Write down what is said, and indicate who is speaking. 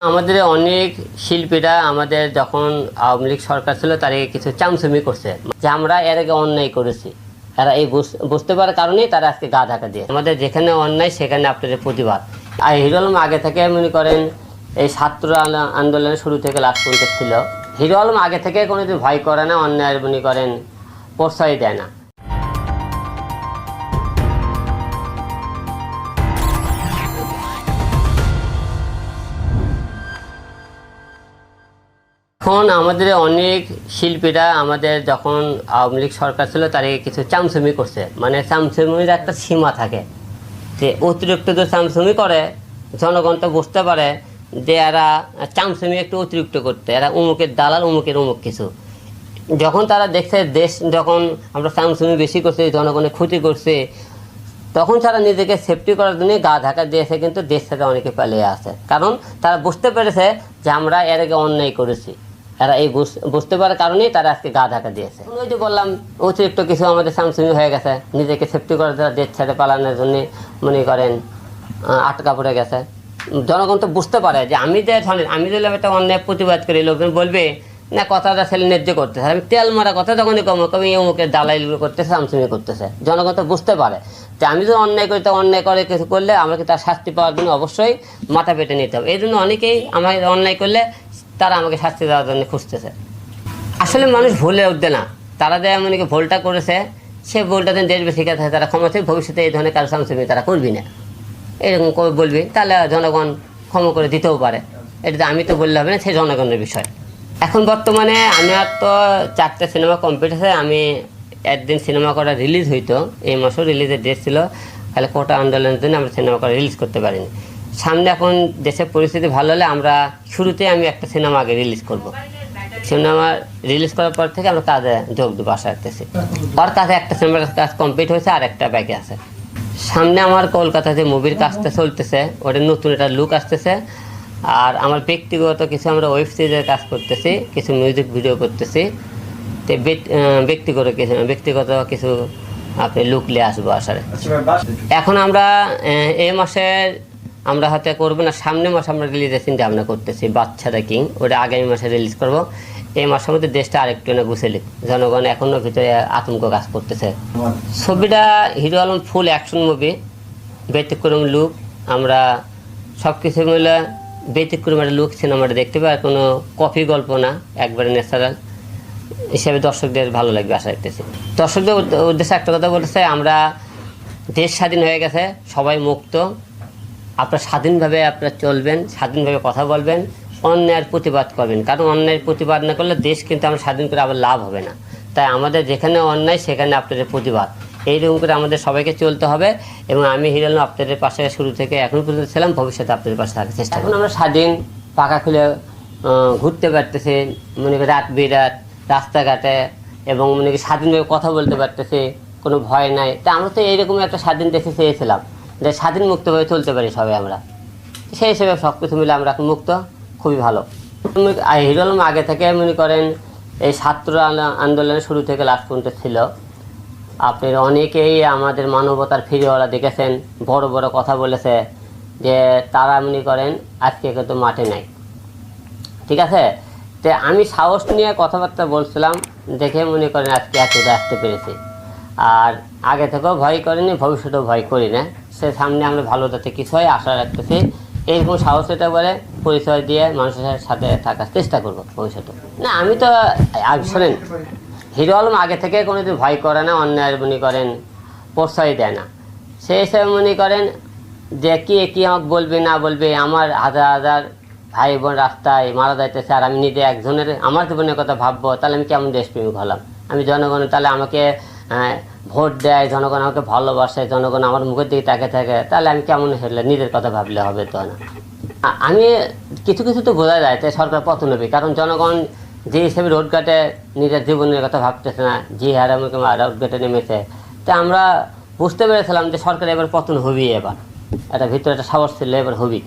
Speaker 1: আমাদের অনেক শিল্পীরা আমাদের যখন আওয়ামী লীগ সরকার ছিল, তার কিছু চামচুমি করছে, যে আমরা এর আগে অন্যায় করেছি। এরা এই বুঝ- বুঝতে পারার কারণেই তারা আজকে গা ঢাকা দিয়ে। আমাদের যেখানে অন্যায়, সেখানে আপনাদের প্রতিবাদ। আর হিরো আলম আগে থেকে মনে করেন, এই ছাত্র আন্দো- আন্দোলনের শুরু থেকে লাস্ট পর্যন্ত ছিল। হিরো আলম আগে থেকে কোনোদিন ভয় করে না, অন্যায়ের মনে করেন, প্রশ্রয় দেয় না। এখন আমাদের অনেক শিল্পীরা আমাদের যখন আওয়ামী লীগ সরকার ছিল, তার কিছু চামচুমি করছে। মানে চামচুমির একটা সীমা থাকে যে অতিরিক্ত যে চামচুমি করে, জনগণ তো বুঝতে পারে যে এরা চামচুমি একটু অতিরিক্ত করতে, এরা উমুকের দালাল, উমুকের উমুক কিছু। যখন তারা দেখছে দেশ যখন আমরা চামচুমি বেশি করছি, জনগণের ক্ষতি করছে, তখন তারা নিজেকে সেফটি করার জন্য গা ঢাকা দিয়েছে, কিন্তু দেশ থেকে অনেকে পালিয়ে আসে। কারণ তারা বুঝতে পেরেছে যে আমরা এর আগে অন্যায় করেছি। এরা এই বুঝ- বুঝতে পারার কারণেই তারা আজকে গা ঢাকা দিয়েছে। ওই যে বললাম অতিরিক্ত কিছু আমাদের সামসুমি হয়ে গেছে। নিজেকে সেফটি করে জন্য দেশ ছেড়ে পালানোর জন্য মনে করেন আটকা পড়ে গেছে। জনগণ তো বুঝতে পারে যে আমি যে ধরেন আমি যদি একটা অন্যায় প্রতিবাদ করি লোকজন বলবে না কথাটা ছেলে ন্যায্য করতেছে। আমি তেল মারা কথা যখনই কম কমি অমুকের দালাইগুলো করতেছে আমসুমি করতেছে। জনগণ তো বুঝতে পারে যে আমি যদি অন্যায় করি তো অন্যায় করে কিছু করলে আমাকে তার শাস্তি পাওয়ার জন্য অবশ্যই মাথা পেটে নিতে হবে। এই জন্য অনেকেই আমাকে অন্যায় করলে তারা আমাকে শাস্তি দেওয়ার জন্য খুঁজতেছে। আসলে মানুষ ভুলে উঠবে না। তারা যে এমনকি ভুলটা করেছে, সে ভুলটা যেন দেখবে ঠিক আছে তারা ক্ষমা চেয়ে, ভবিষ্যতে এই ধরনের কাজ সামসুমি তারা করবি না। এরকম করে বলবি, তাহলে জনগণ ক্ষমা করে দিতেও পারে। এটা আমি তো বললে হবে না, সে জনগণের বিষয়। এখন বর্তমানে আমার তো চারটে সিনেমা কমপ্লিট আছে, আমি একদিন সিনেমা করা রিলিজ হইতো, এই মাসেও রিলিজের ডেট ছিল। তাহলে কোটা আন্দোলনের জন্য আমরা সিনেমা করা রিলিজ করতে পারিনি। সামনে এখন দেশের পরিস্থিতি ভালো হলে আমরা শুরুতে আমি একটা সিনেমা আগে রিলিজ করব। সিনেমা রিলিজ করার পর থেকে আমরা কাজে যোগ দেবো আশা রাখতেছি ওর কাছে একটা সিনেমার কাজ কমপ্লিট হয়েছে আর একটা বাকি আছে। সামনে আমার কলকাতাতে মুভির কাজটা চলতেছে ওটা নতুন একটা লুক আসতেছে। আর আমার ব্যক্তিগত কিছু আমরা ওয়েব সিরিজের কাজ করতেছি কিছু মিউজিক ভিডিও করতেছি। তো ব্যক্তিগত কিছু ব্যক্তিগত কিছু আপনি লুক নিয়ে আসব আসারে এখন আমরা এই মাসের আমরা হয়তো করব না সামনের মাসে আমরা রিলিজের চিন্তা ভাবনা করতেছি বাচ্চারা কিং ওটা আগামী মাসে রিলিজ করব। এই মাসের মধ্যে দেশটা আরেকটু না গুছেলি জনগণ এখনও ভিতরে আতঙ্ক কাজ করতেছে। ছবিটা hero Alam full action movie ব্যতিক্রম লুক আমরা সব কিছু মিলে ব্যতিক্রম একটা লুক সিনেমাটা দেখতে পাই আর কোনো কপি গল্প না একবারে ন্যাচারাল হিসাবে দর্শকদের ভালো লাগবে আশা রাখতেছি দর্শকদের উদ্দেশ্যে একটা কথা বলতেছে আমরা দেশ স্বাধীন হয়ে গেছে সবাই মুক্ত। আপনারা স্বাধীনভাবে আপনারা চলবেন, স্বাধীনভাবে কথা বলবেন, অন্যায়ের প্রতিবাদ করবেন। কারণ অন্যায়ের প্রতিবাদ না করলে দেশ কিন্তু আমরা স্বাধীন করে আবার লাভ হবে না। তাই আমাদের যেখানে অন্যায়, সেখানে আপনাদের প্রতিবাদ। এইরকম করে আমাদের সবাইকে চলতে হবে এবং আমি হিরালাম আপনাদের পাশে শুরু থেকে এখন পর্যন্ত ছিলাম, ভবিষ্যতে আপনাদের পাশে থাকার চেষ্টা এখন আমরা স্বাধীন, পাকা খুলে ঘুরতে পারতেছি, মনে করি রাত বিরাত, রাস্তাঘাটে এবং মনে করি স্বাধীনভাবে কথা বলতে পারতেছি, কোনো ভয় নাই। তা আমরা তো এইরকম একটা স্বাধীন দেশে চেয়েছিলাম। যে স্বাধীন মুক্তভাবে চলতে পারি সবাই আমরা। সেই হিসেবে সব কিছু মিলে আমরা মুক্ত, খুবই ভালো। হিরো আলম আগে থেকে মনে করেন এই ছাত্র আন্দোলনের শুরু থেকে লাস্ট পর্যন্ত ছিল। আপনার অনেকেই আমাদের মানবতার ফিরিওয়ালা দেখেছেন, বড় বড় কথা বলেছে যে তারা মনে করেন আজকে কিন্তু মাঠে নাই। ঠিক আছে? তো আমি সাহস নিয়ে কথাবার্তা বলছিলাম, দেখে মনে করেন আজকে এতটা আসতে পেরেছি। আর আগে থেকেও ভয় করিনি, ভবিষ্যতেও ভয় করি না। সে সামনে আমরা ভালো যাতে কিছু হয়, আশা রাখতেছি এইরকম সাহস এটা বলে পরিচয় দিয়ে মানুষের সাথে থাকার চেষ্টা করব ভবিষ্যতে। না, আমি তো শোনেন, হিরো আলম আগে থেকে কোনোদিন ভয় করে না, অন্যায়ের মনে করেন, প্রশ্রয় দেয় না। সেই হিসেবে মনে করেন যে কে, কি আমাকে বলবে, না বলবে, আমার হাজার হাজার ভাই বোন রাস্তায় মারা যাইতেছে, আর আমি নিজে একজনের, আমার জীবনের কথা ভাববো, তাহলে আমি কেমন দেশপ্রেমিক হলাম? আমি জনগণ, তাহলে আমাকে ভোট দেয়, জনগণ আমাকে ভালোবাসে, জনগণ আমার মুখের দিকে তাকে থাকে, তাহলে আমি কেমন হেরলে? নিজের কথা ভাবলে হবে তো না। আমি কিছু কিছু তো বোঝা যায় তাই সরকার পতন হবে কারণ জনগণ যে হিসেবে রোডঘাটে নিজের জীবনের কথা ভাবতেছে না, যে হারে আমাকে রোডঘাটে নেমেছে, তা আমরা বুঝতে পেরেছিলাম যে সরকার এবার পতন হবেই এবার। এটা ভিতরে একটা সাহস ছিল, এবার হবি